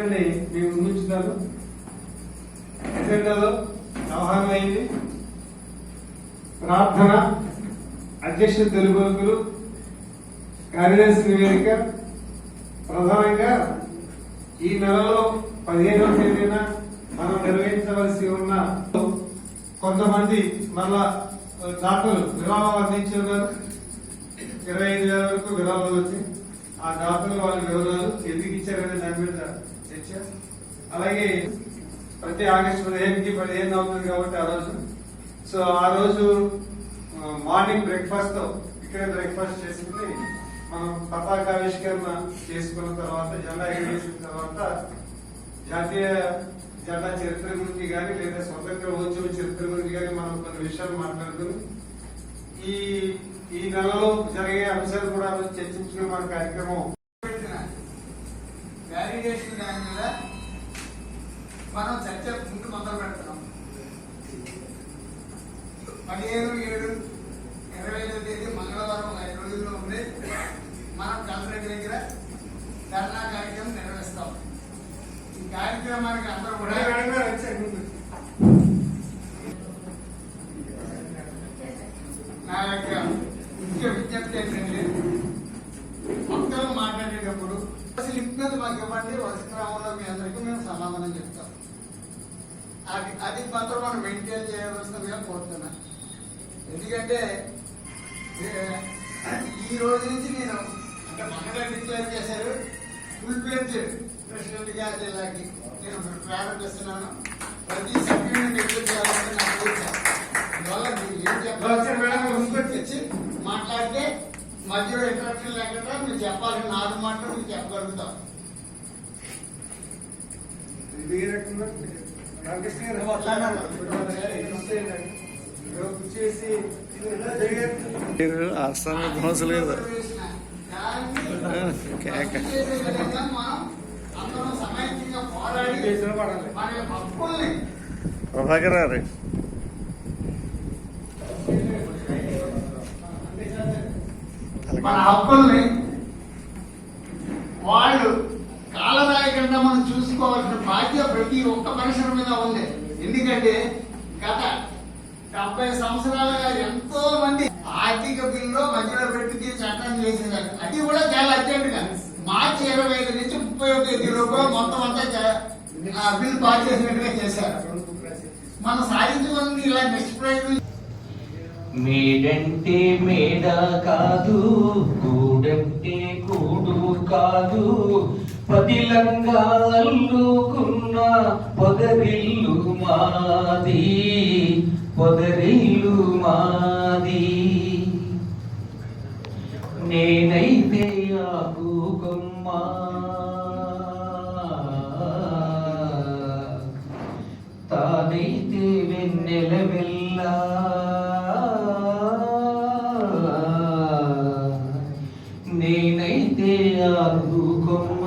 అజెండాని మేము ముందుంచుతారు అజెండాలో వ్యవహారం అయింది ప్రార్థన అధ్యక్ష తెలుగులు కార్యదర్శి నివేదిక. ప్రధానంగా ఈ నెలలో పదిహేనవ తేదీన మనం నిర్వహించవలసి ఉన్న కొంతమంది మళ్ళా డాక్టర్లు విరాళాలు అందించి ఉన్నారు ఇరవై ఐదు వేల వరకు విరాళాలు వచ్చి ఆ డాక్టర్లు వాళ్ళ వివరాలు అలాగే ప్రతి ఆగస్టు పదిహేనుకి పదిహేను అవుతుంది కాబట్టి ఆ రోజు. సో ఆ రోజు మార్నింగ్ బ్రేక్ఫాస్ట్తో ఇక్కడే బ్రేక్ఫాస్ట్ చేసుకుని మనం పతాకావిష్కరణ చేసుకున్న తర్వాత జెండా ఎగరేసిన తర్వాత జాతీయ జెండా చరిత్ర గురించి కానీ లేదా స్వతంత్ర ఉద్యమ చరిత్ర గురించి కానీ మనం కొన్ని విషయాలు మాట్లాడుకుని ఈ ఈ నెలలో జరిగే అంశాలు కూడా చర్చించుకునే మన కార్యక్రమం. వ్యాలిడేషన్ దాని మీద మనం చర్చ ముందు మొదలు పెడుతున్నాం పదిహేను ఏడు ఇరవై ఐదో తేదీ మంగళవారం ఐదు రోజుల్లో ఉంది మనం కలెక్టర్ దగ్గర ధర్నా కార్యక్రమం నిర్వహిస్తాం. ఈ కార్యక్రమానికి అందరూ కూడా నా యొక్క ముఖ్య విజ్ఞప్తి ఏంటంటే మొత్తం మాట్లాడేటప్పుడు అసలు ఇబ్బంది మాకు ఇవ్వండి వస్త్రామంలో మీ అందరికీ మేము సమాధానం చెప్తాం. అది అది మాత్రం మనం మెయింటైన్ చేయవలసిందిగా కోరుతున్నా. ఎందుకంటే ఈ రోజు నుంచి నేను అంటే మొన్నగా డిక్లేర్ చేశారు ఫుల్ ప్లేజ్ ప్రెసిడెంట్గా జిల్లాకి నేను ప్రారంభిస్తున్నాను ప్రతి సభ్యుడిని డిక్లేర్ చేయాలని నా కోరిక. అందువల్ల మీరు ఏం తెచ్చి మాట్లాడితే మధ్యలో ఇంటరప్షన్ లేకుండా మీరు చెప్పాలి నాలుగు మాటలు మీకు చెప్పగలుగుతాం ఇది ఏ రకంగా రామకృష్ణ గారు చేసి ఆస్థాన భోసలు కేక. ప్రభాకర్ గారు మన హక్కుల్ని వాళ్ళు మనం చూసుకోవాల్సిన బాధ్యత ప్రతి ఒక్క మనుషుల మీద ఉంది. ఎందుకంటే గత డెబ్బై సంవత్సరాలుగా ఎంతో మంది ఆర్థిక బిల్లులో మధ్యలో పెట్టి చట్టం చేసేదాన్ని. అది కూడా చాలా అర్జెంటుగా. మార్చి ఇరవై ఐదు నుంచి ముప్పై తేదీ లోపు మొత్తం అంతా బిల్ పాస్ చేసినట్టుగా చేశారు. మనం సాధించుకుని ఇలా నిష్ప్రయోజనం మేడంటే మేడ కాదు కూడంటే కూడు కాదు పదిలంగాల్లుకున్న పొదరిల్లు మాది పొదరిల్లు మాది. నేనైతే ఆకుకొమ్మ తానైతే వెన్నెల వెళ్ళా నేనైతే ఆకుకొమ్మ